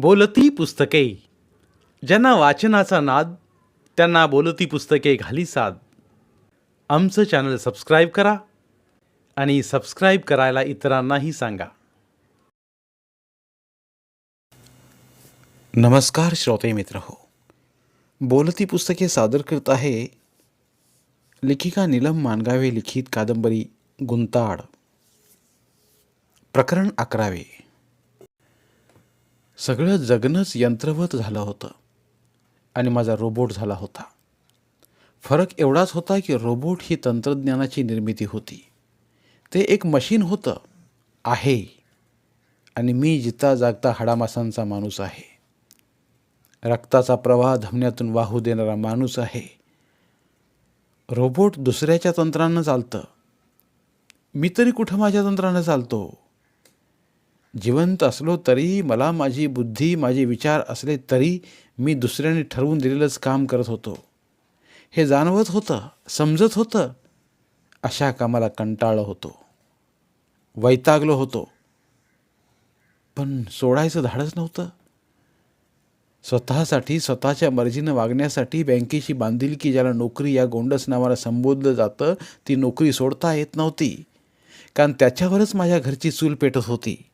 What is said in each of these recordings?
बोलती पुस्तके. ज्यांना वाचनाचा नाद त्यांना बोलती पुस्तके घाली साद. आमचं चॅनल सबस्क्राईब करा आणि सबस्क्राईब करायला इतरांनाही सांगा. नमस्कार श्रोते मित्र हो. बोलती पुस्तके सादर करत आहे लेखिका नीलम मानगावे लिखित कादंबरी गुंताड. प्रकरण अकरावे. सगळं जगणंच यंत्रवत झालं होतं आणि माझा रोबोट झाला होता. फरक एवढाच होता की रोबोट ही तंत्रज्ञानाची निर्मिती होती. ते एक मशीन होतं आहे. आणि मी जिता जागता हाडामासांचा माणूस आहे. रक्ताचा प्रवाह धमन्यातून वाहू देणारा माणूस आहे. रोबोट दुसऱ्याच्या तंत्रानं चालतं. मी तरी कुठं माझ्या तंत्रानं चालतो? जिवंत असलो तरी मला माझी बुद्धी माझे विचार असले तरी मी दुसऱ्याने ठरवून दिलेलंच काम करत होतो. हे जाणवत होतं समजत होतं. अशा कामाला कंटाळलो होतो. वैतागलो होतो. पण सोडायचं धाडच नव्हतं. स्वतःसाठी स्वतःच्या मर्जीनं वागण्यासाठी बँकेशी बांधिलकी ज्याला नोकरी या गोंडस नावानं संबोधलं जातं ती नोकरी सोडता येत नव्हती. कारण त्याच्यावरच माझ्या घरची चूल पेटत होती.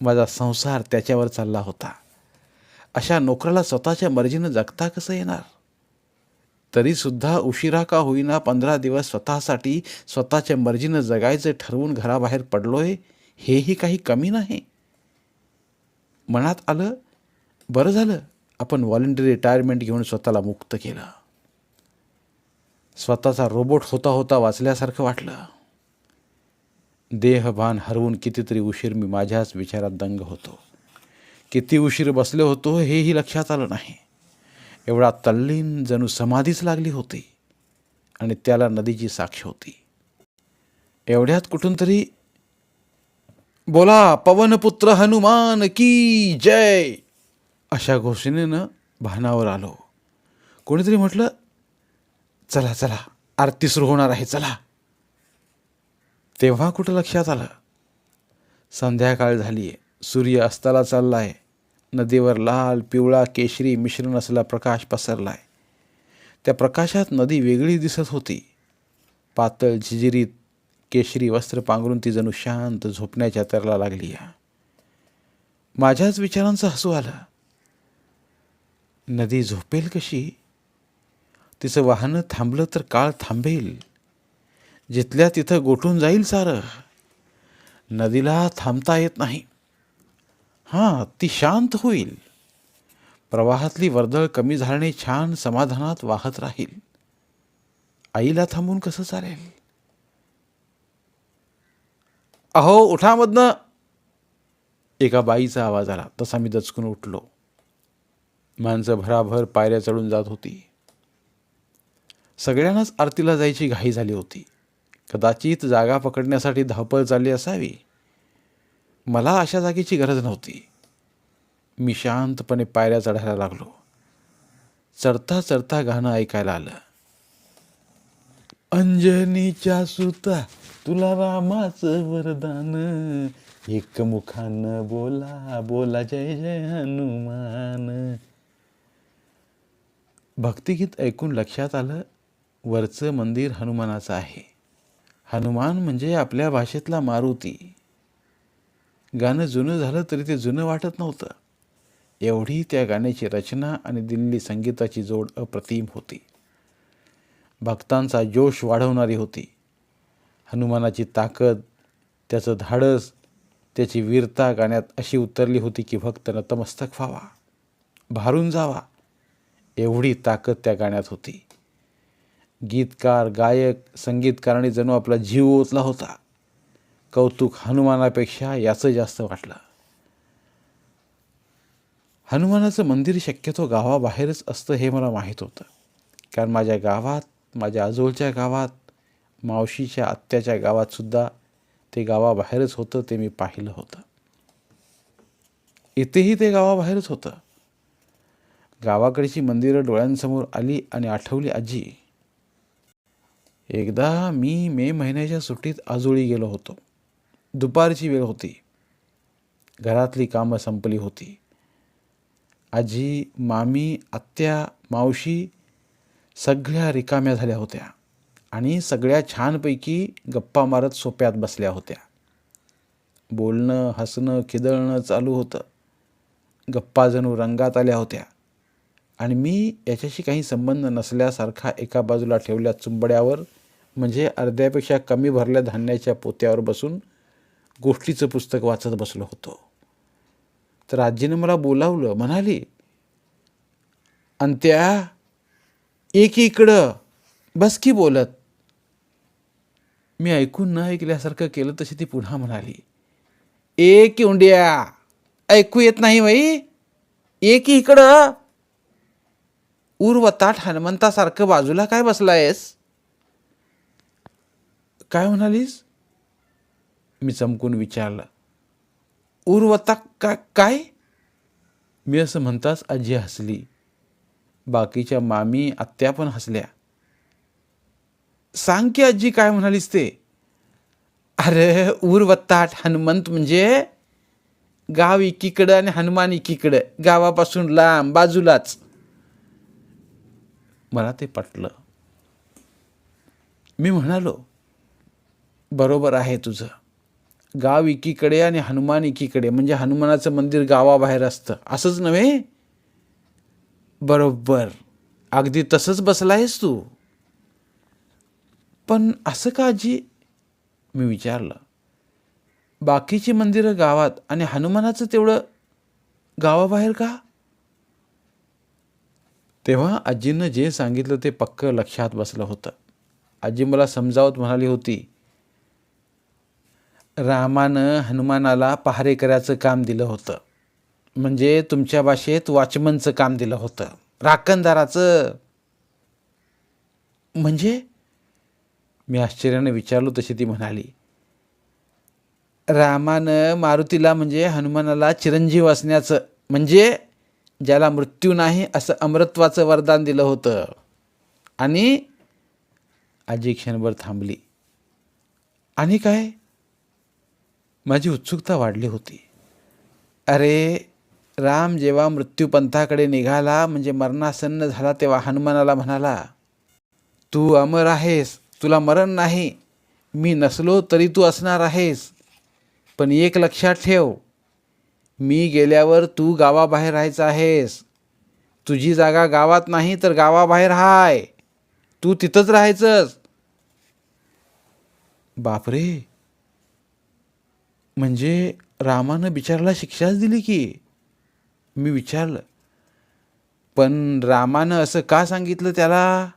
माझा संसार त्याच्यावर चालला होता. अशा नोकराला स्वतःच्या मर्जीनं जगता कसं येणार? तरीसुद्धा उशिरा का होईना पंधरा दिवस स्वतःसाठी स्वतःच्या मर्जीनं जगायचं ठरवून घराबाहेर पडलोय हेही काही कमी नाही. मनात आलं बरं झालं आपण व्हॉलेंटरी रिटायरमेंट घेऊन स्वतःला मुक्त केलं. स्वतःचा रोबोट होता होता वाचल्यासारखं वाटलं. देहभान हरवून कितीतरी उशीर मी माझ्याच विचारात दंग होतो. किती उशीर बसलो होतो हेही लक्षात आलं नाही. एवढा तल्लीन जणू समाधीच लागली होती आणि त्याला नदीची साक्ष होती. एवढ्यात कुठून तरी बोला पवनपुत्र हनुमान की जय! अशा घोषणेनं भानावर आलो. कोणीतरी म्हटलं चला चला आरती सुरू होणार आहे चला. तेव्हा कुठं लक्षात आलं? संध्याकाळ झाली. आहे सूर्य अस्ताला चालला आहे नदीवर लाल पिवळा केशरी मिश्रण असलेला प्रकाश पसरला आहे त्या प्रकाशात नदी वेगळी दिसत होती. पातळ झिजिरीत केशरी वस्त्र पांघरून ती जणू शांत झोपण्याच्या तरला लागली. आहे माझ्याच विचारांचं हसू आलं. नदी झोपेल कशी? तिचं वाहनं थांबलं तर काळ थांबेल. जिथल्या तिथं गोठून जाईल सारं. नदीला थांबता येत नाही. हां ती शांत होईल. प्रवाहातली वर्दळ कमी झाल्याने छान समाधानात वाहत राहील. आईला थांबून कसं चालेल? अहो उठामधनं एका बाईचा आवाज आला. तसा मी दचकून उठलो. माणसं भराभर पायऱ्या चढून जात होती. सगळ्यांनाच आरतीला जायची घाई झाली होती. कदाचित जागा पकडण्यासाठी धावपळ चालली असावी. मला अशा जागेची गरज नव्हती. मी शांतपणे पायऱ्या चढायला लागलो. चढता चढता गाणं ऐकायला आलं. अंजनीच्या सुता तुला रामाचं वरदान. एक मुखानं बोला बोला जय जय हनुमान. भक्तिगीत ऐकून लक्षात आलं वरचं मंदिर हनुमानाचं आहे. हनुमान म्हणजे आपल्या भाषेतला मारुती. गाणं जुनं झालं तरी ते जुनं वाटत नव्हतं. एवढी त्या गाण्याची रचना आणि दिल्ली संगीताची जोड अप्रतिम होती. भक्तांचा जोश वाढवणारी होती. हनुमानाची ताकद त्याचं धाडस त्याची वीरता गाण्यात अशी उतरली होती की भक्त नतमस्तक व्हावा भारून जावा. एवढी ताकद त्या गाण्यात होती. गीतकार गायक संगीतकाराने जणू आपला जीव ओतला होता. कौतुक हनुमानापेक्षा याचं जास्त वाटलं. हनुमानाचं मंदिर शक्यतो गावाबाहेरच असतं हे मला माहीत होतं. कारण माझ्या गावात माझ्या आजोळच्या गावात मावशीच्या आत्याच्या गावातसुद्धा ते गावाबाहेरच होतं ते मी पाहिलं होतं. इथेही ते गावाबाहेरच होतं. गावाकडची मंदिरं डोळ्यांसमोर आली आणि आठवली आजी. एकदा मी मे महिन्याच्या सुट्टीत आजोळी गेलो होतो. दुपारची वेळ होती. घरातली कामं संपली होती. आजी मामी आत्या मावशी सगळ्या रिकाम्या झाल्या होत्या आणि सगळ्या छानपैकी गप्पा मारत सोप्यात बसल्या होत्या. बोलणं हसणं खिदळणं चालू होतं. गप्पा जणू रंगात आल्या होत्या आणि मी याच्याशी काही संबंध नसल्यासारखा एका बाजूला ठेवल्या चुंबड्यावर म्हणजे अर्ध्यापेक्षा कमी भरल्या धान्याच्या पोत्यावर बसून गोष्टीचं पुस्तक वाचत बसलो होतो. तर आजीनं मला बोलावलं म्हणाली आणि त्या एकीकडं बस की बोलत. मी ऐकून न ऐकल्यासारखं केलं तशी ती पुन्हा म्हणाली ए किवंड्या ऐकू येत नाही बाई एक इकडं. उर्वताट हनुमंतासारखं बाजूला काय बसलायस? काय म्हणालीस मी चमकून विचारलं उर्वता का काय? मी असं म्हणताच आजी हसली. बाकीच्या मामी आत्या पण हसल्या. सांग की आजी काय म्हणालीस ते? अरे उर्वत्ताट हनुमंत म्हणजे गाव एकीकडं आणि हनुमान एकीकडं गावापासून लांब बाजूलाच. मला ते पटलं. मी म्हणालो बरोबर आहे तुझं. गाव एकीकडे आणि हनुमान एकीकडे म्हणजे हनुमानाचं मंदिर गावाबाहेर असतं. असंच नव्हे? बरोबर. अगदी तसंच बसला आहेस तू. पण असं का आजी? मी विचारलं. बाकीची मंदिरं गावात आणि हनुमानाचं तेवढं गावाबाहेर का? तेव्हा आजीनं जे सांगितलं ते पक्क लक्षात बसलं होतं. आजी मला समजावत म्हणाली होती रामानं हनुमानाला पहारेकऱ्याचं काम दिलं होतं. म्हणजे तुमच्या भाषेत वॉचमनचं काम दिलं होतं. राखणदाराचं. म्हणजे? मी आश्चर्याने विचारलो तशी ती म्हणाली. रामानं मारुतीला म्हणजे हनुमानाला चिरंजीव असण्याचं म्हणजे ज्याला मृत्यू नाही असं अमृत्वाचं वरदान दिलं होतं. आणि आजी क्षणभर थांबली. आणि काय? माझी उत्सुकता वाढली होती. अरे राम जेव्हा मृत्यूपंथाकडे निघाला म्हणजे मरणासन्न झाला तेव्हा हनुमानाला म्हणाला तू अमर आहेस तुला मरण नाही मी नसलो तरी तू असणार आहेस पण एक लक्षात ठेव मी गेल्यावर तू गावाबाहेर राहायचं आहेस. तुझी जागा गावात नाही तर गावाबाहेर हाय. तू तिथंच राहायचंस. बापरे! म्हणजे रामानं बिचाराला शिक्षाच दिली की? मी विचारलं. पण रामानं असं का सांगितलं त्याला?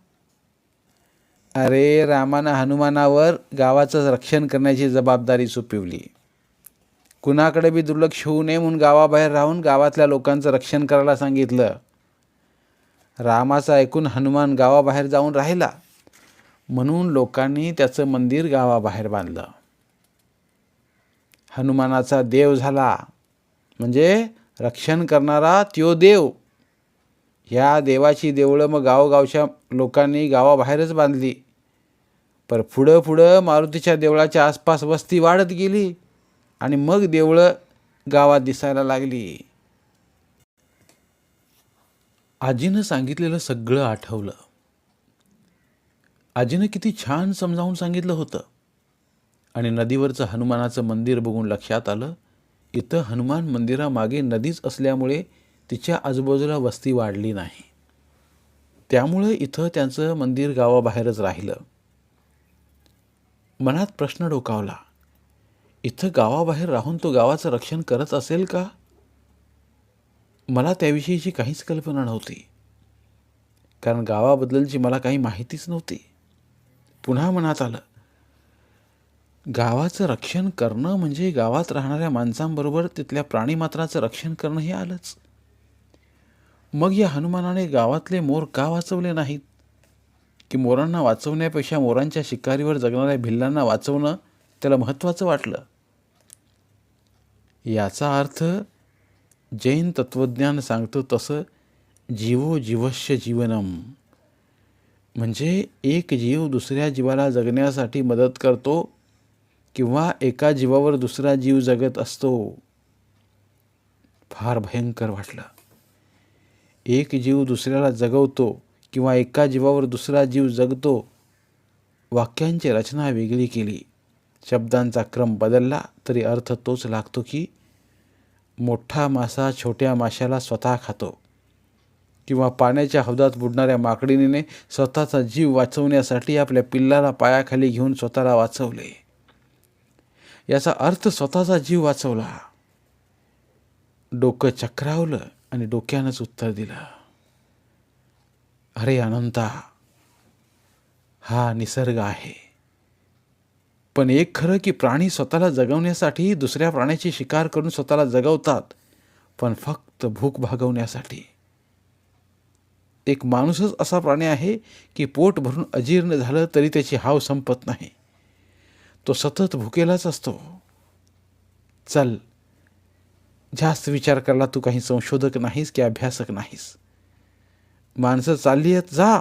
अरे रामानं हनुमानावर गावाचं रक्षण करण्याची जबाबदारी सोपवली कुणाकडे बी दुर्लक्ष होऊ नये म्हणून गावाबाहेर राहून गावातल्या लोकांचं रक्षण करायला सांगितलं. रामाचं ऐकून हनुमान गावाबाहेर जाऊन राहिला. म्हणून लोकांनी त्याचं मंदिर गावाबाहेर बांधलं. हनुमानाचा देव झाला. म्हणजे रक्षण करणारा त्यो देव. ह्या देवाची देवळं मग गावोगावच्या लोकांनी गावाबाहेरच बांधली. पर पुढं पुढं मारुतीच्या देवळाच्या आसपास वस्ती वाढत गेली आणि मग देवळं गावात दिसायला लागली. आजीनं सांगितलेलं सगळं आठवलं. आजीनं किती छान समजावून सांगितलं होतं. आणि नदीवरचं हनुमानाचं मंदिर बघून लक्षात आलं इथं हनुमान मंदिरामागे नदीच असल्यामुळे तिच्या आजूबाजूला वस्ती वाढली नाही. त्यामुळे इथं त्यांचं मंदिर गावाबाहेरच राहिलं. मनात प्रश्न डोकावला इथं गावाबाहेर राहून तो गावाचं रक्षण करत असेल का? मला त्याविषयीची काहीच कल्पना नव्हती कारण गावाबद्दलची मला काही माहितीच नव्हती. पुन्हा मनात आलं गावाचं रक्षण करणं म्हणजे गावात राहणाऱ्या माणसांबरोबर तिथल्या प्राणीमात्राचं रक्षण करणं हे आलंच. मग या हनुमानाने गावातले मोर का वाचवले नाहीत? की मोरांना वाचवण्यापेक्षा मोरांच्या शिकारीवर जगणाऱ्या भिल्लांना वाचवणं त्याला महत्त्वाचं वाटलं? याचा अर्थ जैन तत्त्वज्ञान सांगतो तसं जीवो जीवस्य जीवनम. म्हणजे एक जीव दुसऱ्या जीवाला जगण्यासाठी मदत करतो किंवा एका जीवावर दुसरा जीव जगत असतो फार भयंकर वाटलं. एक जीव दुसऱ्याला जगवतो किंवा एका जीवावर दुसरा जीव जगतो वाक्यांची रचना वेगळी केली. शब्दांचा क्रम बदलला तरी अर्थ तोच लागतो की मोठा मासा छोट्या माशाला स्वतः खातो किंवा पाण्याच्या हौदात बुडणाऱ्या माकडीने स्वतःचा जीव वाचवण्यासाठी आपल्या पिल्लाला पायाखाली घेऊन स्वतःला वाचवले. याचा अर्थ स्वतःचा जीव वाचवला. डोकं चक्रावलं आणि डोक्यानंच उत्तर दिलं. अरे अनंता हा निसर्ग आहे. पण एक खरं की प्राणी स्वतःला जगवण्यासाठी दुसऱ्या प्राण्याची शिकार करून स्वतःला जगवतात पण फक्त भूक भागवण्यासाठी. एक माणूसच असा प्राणी आहे की पोट भरून अजीर्ण झालं तरी त्याची हाव संपत नाही. तो सतत भुकेलाच असतो. चल जास्त विचार करायला तू काही संशोधक नाहीस की अभ्यासक नाहीस. माणसं चालली आहेत जा.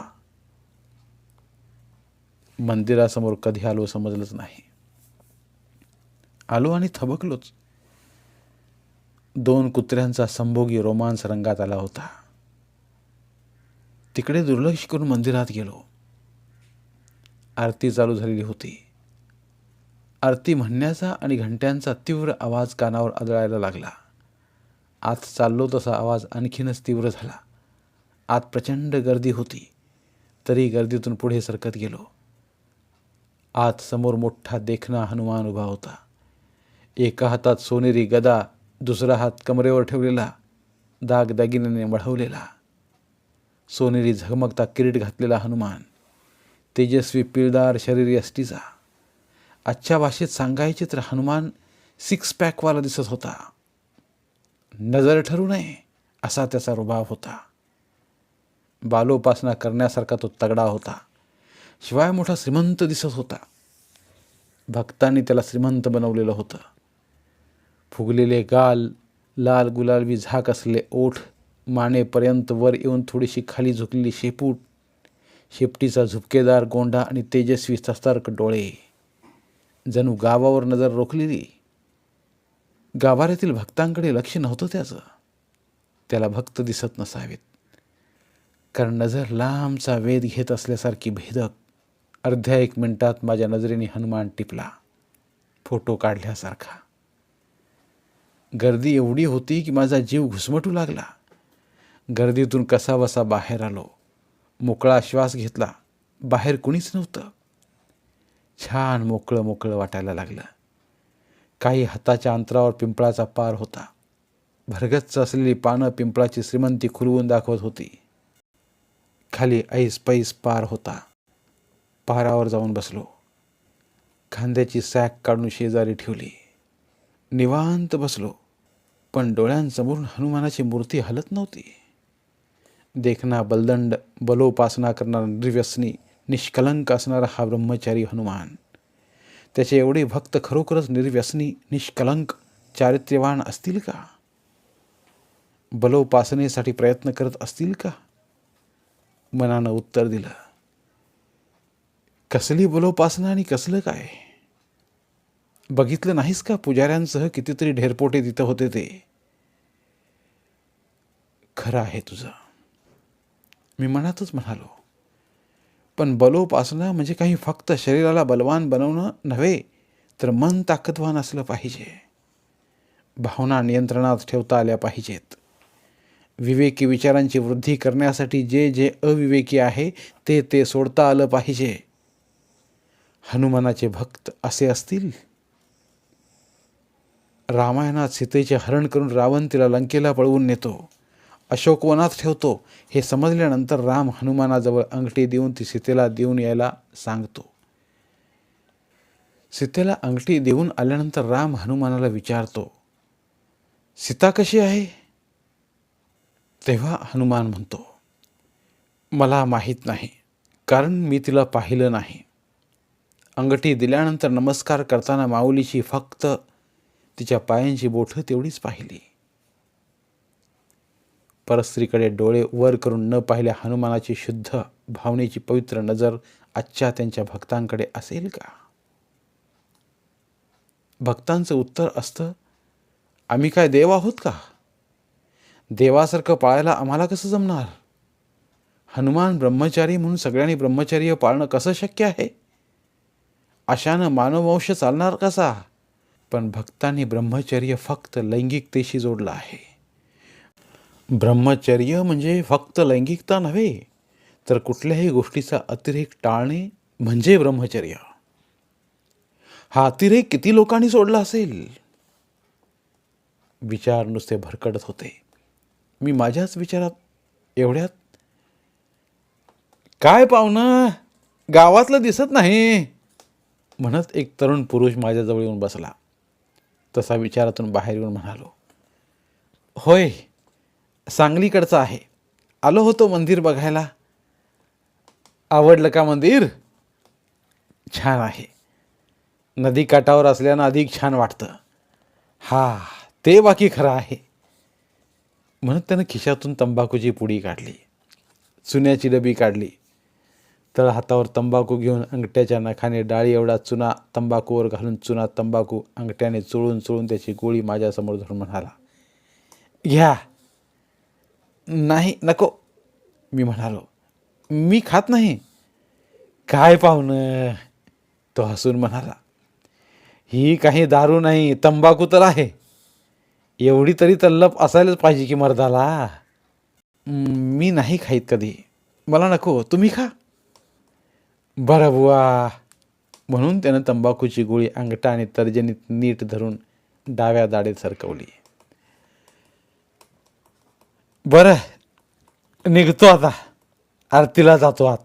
मंदिरासमोर कधी आलो समजलंच नाही. आलो आणि थबकलोच. दोन कुत्र्यांचा संभोगी रोमांस रंगात आला होता. तिकडे दुर्लक्ष करून मंदिरात गेलो. आरती चालू झालेली होती. आरती म्हणण्याचा आणि घंट्यांचा तीव्र आवाज कानावर आदळायला लागला. आत चाललो तसा आवाज आणखीनच तीव्र झाला. आत प्रचंड गर्दी होती. तरी गर्दीतून पुढे सरकत गेलो. आत समोर मोठा देखणा हनुमान उभा होता. एका हातात सोनेरी गदा दुसरा हात कमरेवर ठेवलेला दागदागिन्याने मढवलेला. सोनेरी झगमगता किरीट घातलेला हनुमान तेजस्वी पिळदार शरीर यष्टीचा. आजच्या भाषेत सांगायचे तर हनुमान सिक्स पॅकवाला दिसत होता. नजर ठरू नये असा त्याचा रुबाब होता. बालोपासना करण्यासारखा तो तगडा होता. शिवाय मोठा श्रीमंत दिसत होता. भक्तांनी त्याला श्रीमंत बनवलेलं होतं. फुगलेले गाल लाल गुलाबी झाक असलेले ओठ मानेपर्यंत वर येऊन थोडीशी खाली झुकलेली शेपूट शेपटीचा झुपकेदार गोंडा आणि तेजस्वी सस्तर्क डोळे. जणू गावावर नजर रोखलेली गाभाऱ्यातील भक्तांकडे लक्ष नव्हतं त्याचं. त्याला भक्त दिसत नसावेत. कारण नजर लांबचा वेध घेत असल्यासारखी भेदक अर्ध्या एक मिनिटात माझ्या नजरेने हनुमान टिपला फोटो काढल्यासारखा. गर्दी एवढी होती की माझा जीव घुसमटू लागला. गर्दीतून कसाबसा बाहेर आलो मोकळा श्वास घेतला बाहेर कुणीच नव्हतं. छान मोकळं मोकळं वाटायला लागलं. काही हाताच्या अंतरावर पिंपळाचा पार होता. भरगच्च असलेली पानं पिंपळाची श्रीमंती खुलवून दाखवत होती. खाली ऐस पैस पार होता. पारावर जाऊन बसलो. खांद्याची सॅक काढून शेजारी ठेवली. निवांत बसलो. पण डोळ्यांसमोरून हनुमानाची मूर्ती हलत नव्हती. देखना बलदंड बलोपासना करणारा निर्व्यसनी निष्कलंक असणारा हा ब्रह्मचारी हनुमान. त्याचे एवढे भक्त खरोखरच निर्व्यसनी निष्कलंक चारित्र्यवान असतील का? बलोपासनेसाठी प्रयत्न करत असतील का? मनानं उत्तर दिलं कसली बलोपासना आणि कसलं काय? बघितलं नाहीस का पुजाऱ्यांसह कितीतरी ढेरपोटे तिथं होते ते? खरं आहे तुझं. मी मनातच म्हणालो पण बलोपासना म्हणजे काही फक्त शरीराला बलवान बनवणं नव्हे तर मन ताकदवान असलं पाहिजे. भावना नियंत्रणात ठेवता आल्या पाहिजेत. विवेकी विचारांची वृद्धी करण्यासाठी जे जे अविवेकी आहे ते ते सोडता आलं पाहिजे. हनुमानाचे भक्त असे असतील? रामायणात सीतेचे हरण करून रावण तिला लंकेला पळवून नेतो. अशोकवनात ठेवतो. हे समजल्यानंतर राम हनुमानाजवळ अंगठी देऊन ती सीतेला देऊन यायला सांगतो. सीतेला अंगठी देऊन आल्यानंतर राम हनुमानाला विचारतो सीता कशी आहे? तेव्हा हनुमान म्हणतो मला माहीत नाही कारण मी तिला पाहिलं नाही. अंगठी दिल्यानंतर नमस्कार करताना माऊलीची फक्त तिच्या पायांची बोठं तेवढीच पाहिली. परस्त्रीकडे डोळे वर करून न पाहिल्या हनुमानाची शुद्ध भावनेची पवित्र नजर आजच्या त्यांच्या भक्तांकडे असेल का? भक्तांचं उत्तर असतं आम्ही काय देव आहोत का? देवासारखं पाळायला आम्हाला कसं जमणार? हनुमान ब्रह्मचारी म्हणून सगळ्यांनी ब्रह्मचर्य पाळणं कसं शक्य आहे? अशानं मानववंश चालणार कसा? पण भक्तांनी ब्रह्मचर्य फक्त लैंगिकतेशी जोडलं आहे. ब्रह्मचर्य म्हणजे फक्त लैंगिकता नव्हे तर कुठल्याही गोष्टीचा अतिरेक टाळणे म्हणजे ब्रह्मचर्य. हा अतिरेक किती लोकांनी सोडला असेल? विचार नुसते भरकडत होते. मी माझ्याच विचारात एवढ्यात काय पाहुणं? गावातलं दिसत नाही. म्हणत एक तरुण पुरुष माझ्याजवळ येऊन बसला. तसा विचारातून बाहेर येऊन म्हणालो होय सांगलीकडचा आहे. आलो होतो मंदिर बघायला. आवडलं का मंदिर? छान आहे. नदी काठावर असल्यानं अधिक छान वाटतं. हा ते बाकी खरं आहे. म्हणत त्यानं खिशातून तंबाखूची पुडी काढली. चुन्याची डबी काढली. तळ हातावर तंबाखू घेऊन अंगठ्याच्या नखाने डाळी एवढा चुना तंबाखूवर घालून चुना तंबाखू अंगठ्याने चोळून चोळून त्याची गोळी माझ्यासमोर धरून म्हणाला घ्या नाही नको. मी म्हणालो मी खात नाही. काय पाहुणं? तो हसून म्हणाला ही काही दारू नाही तंबाखू तर आहे. एवढी तरी तल्लप असायलाच पाहिजे की मर्दाला. मी नाही खाईत कधी. मला नको. तुम्ही खा. बरं बुवा. म्हणून त्यानं तंबाखूची गोळी अंगठा आणि तर्जनीत नीट धरून डाव्या दाढेत सरकवली. बरं निघतो आता. आरतीला जातो आत.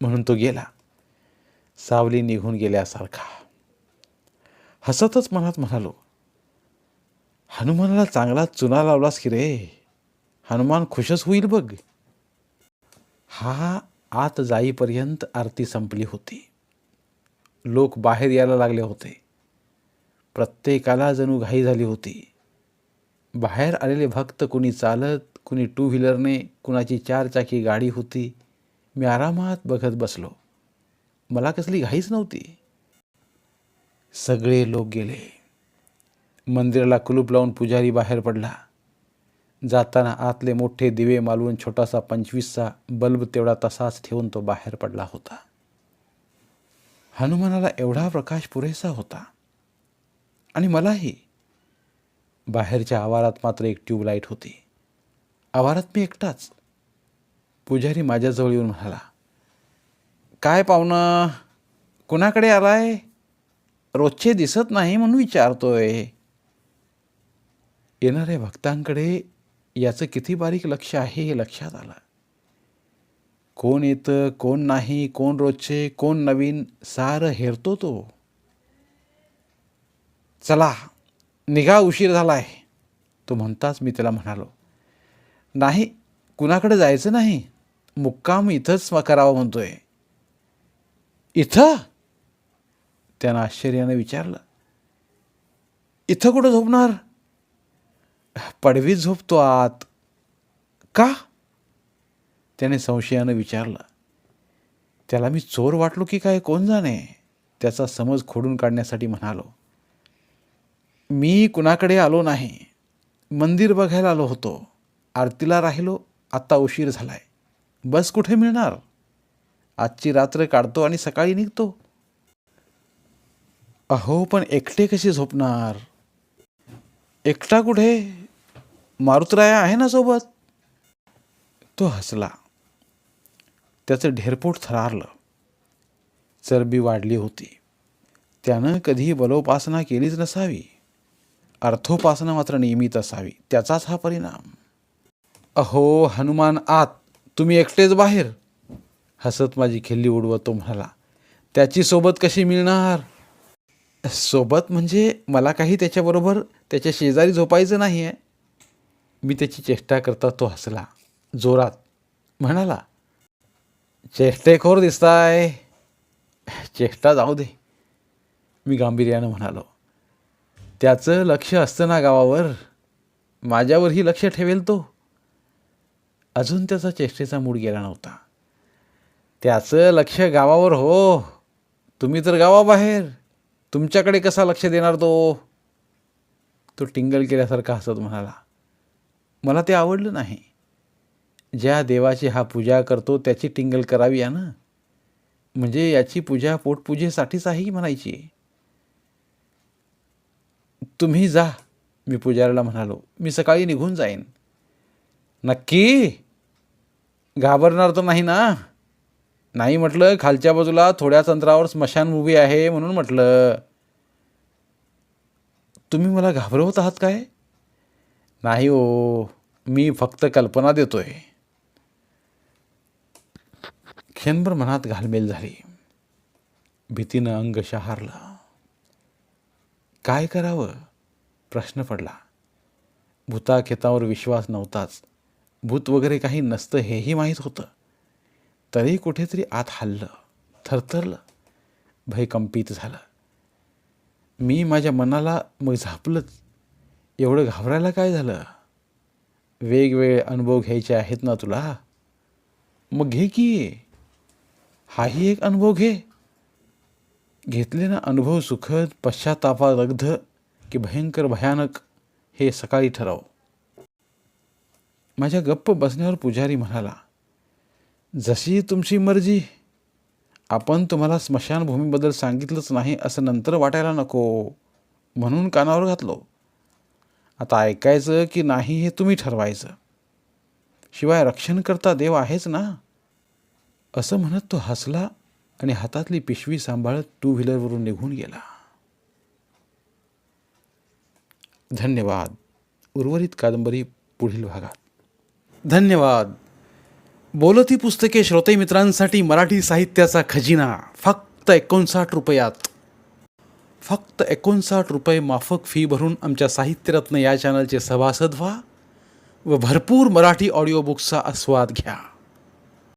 म्हणून तो गेला. सावली निघून गेल्यासारखा. हसतच मनात म्हणालो हनुमानाला चांगला चुना लावलास की रे? हनुमान खुशच होईल बघ. हा आत जाईपर्यंत आरती संपली होती. लोक बाहेर यायला लागले होते. प्रत्येकाला जणू घाई झाली होती. बाहेर आलेले भक्त कुणी चालत कुणी टू व्हीलरने कुणाची चारचाकी गाडी होती. मी आरामात बघत बसलो. मला कसली घाईच नव्हती. सगळे लोक गेले. मंदिराला कुलूप लावून पुजारी बाहेर पडला. जाताना आतले मोठे दिवे मालवून छोटासा पंचवीसचा बल्ब तेवढा तसाच ठेवून तो बाहेर पडला होता. हनुमानाला एवढा प्रकाश पुरेसा होता. आणि मलाही. बाहेरच्या आवारात मात्र एक ट्यूबलाईट होती. आवारात मी एकटाच. पुजारी माझ्याजवळ येऊन म्हणाला काय पाहुणं कुणाकडे आलाय? रोजचे दिसत नाही म्हणून विचारतोय. येणाऱ्या भक्तांकडे याचं किती बारीक लक्ष आहे हे लक्षात आलं. कोण येतं कोण नाही कोण रोजचे कोण नवीन सारं हेरतो तो. चला निघा उशीर झाला आहे तो म्हणताच मी त्याला म्हणालो नाही कुणाकडे जायचं नाही? मुक्काम इथंच करावं म्हणतोय. इथं? त्यानं आश्चर्यानं विचारलं इथं कुठं झोपणार? पडवीत झोपतो आत. का? त्याने संशयानं विचारलं त्याला मी चोर वाटलो की काय? कोण जाणे? त्याचा समज खोडून काढण्यासाठी म्हणालो मी कुणाकडे आलो नाही मंदिर बघायला आलो होतो आरतीला राहिलो आत्ता उशीर झालाय. बस कुठे मिळणार? आजची रात्र काढतो आणि सकाळी निघतो. अहो पण एकटे कसे झोपणार? एकटा कुठे? मारुतराया आहे ना सोबत? तो हसला. त्याचं ढेरपोट थरारलं. चरबी वाढली होती. त्यानं कधी बलोपासना केलीच नसावी. अर्थोपासना मात्र नियमित असावी त्याचाच हा परिणाम. अहो हनुमान आत तुम्ही एकटेच बाहेर? हसत माझी खिल्ली उडवत तो म्हणाला. त्याची सोबत कशी मिळणार? सोबत म्हणजे मला काही त्याच्याबरोबर त्याच्या शेजारी झोपायचं नाही आहे मी त्याची चेष्टा करता तो हसला जोरात म्हणाला चेष्टेखोर दिसताय. चेष्टा जाऊ दे. मी गांभीर्यानं म्हणालो त्याचं लक्ष असतं ना गावावर? माझ्यावरही लक्ष ठेवेल तो. अजून त्याचा चेष्टेचा मूड गेला नव्हता. त्याचं लक्ष गावावर हो. तुम्ही तर गावाबाहेर. तुमच्याकडे कसा लक्ष देणार तो? तो टिंगल केल्यासारखा हसत म्हणाला. मला ते आवडलं नाही. ज्या देवाची हा पूजा करतो त्याची टिंगल करावी या ना म्हणजे याची पूजा पोटपूजेसाठीच आहे की म्हणायची? तुम्ही जा. मी पुजाऱ्याला म्हणालो मी सकाळी निघून जाईन. नक्की? घाबरणार तर नाही ना? नाही म्हटलं खालच्या बाजूला थोड्याच अंतरावर स्मशानभूमी आहे म्हणून म्हटलं. तुम्ही मला घाबरवत आहात काय? नाही ओ मी फक्त कल्पना देतोय. क्षणभर मनात घालमेल झाली. भीतीनं अंग शहारला काय करावं? प्रश्न पडला. भूताखेतावर विश्वास नव्हताच. भूत वगैरे काही नसतं हेही माहीत होतं. तरी कुठेतरी आत हल्लं थरथरलं भय कंपित झालं. मी माझ्या मनाला मग झापलंच. एवढं घाबरायला काय झालं? वेगवेगळे अनुभव घ्यायचे आहेत ना तुला? मग घे की. हाही एक अनुभव घे. घेतलेला अनुभव सुखद पश्चातापादग्ध की भयंकर भयानक हे सकाळी ठरव. माझ्या गप्प बसण्यावर पुजारी म्हणाला जशी तुमची मर्जी. आपण तुम्हाला स्मशानभूमीबद्दल सांगितलंच नाही असं नंतर वाटायला नको. म्हणून कानावर घातलो. आता ऐकायचं की नाही हे तुम्ही ठरवायचं. शिवाय रक्षण करता देव आहेच ना? असं म्हणत तो हसला आणि हातातली पिशवी सांभाळत टू व्हीलरवरून निघून गेला. धन्यवाद. उर्वरित कादंबरी पुढील भागात. धन्यवाद. बोलती पुस्तके श्रोते मित्रांसाठी मराठी साहित्याचा खजिना. फक्त एकोणसाठ रुपयात. फक्त एकोणसाठ रुपये माफक फी भरून आमच्या साहित्यरत्न या चॅनलचे सभासद व्हा व भरपूर मराठी ऑडिओ बुक्सचा आस्वाद घ्या.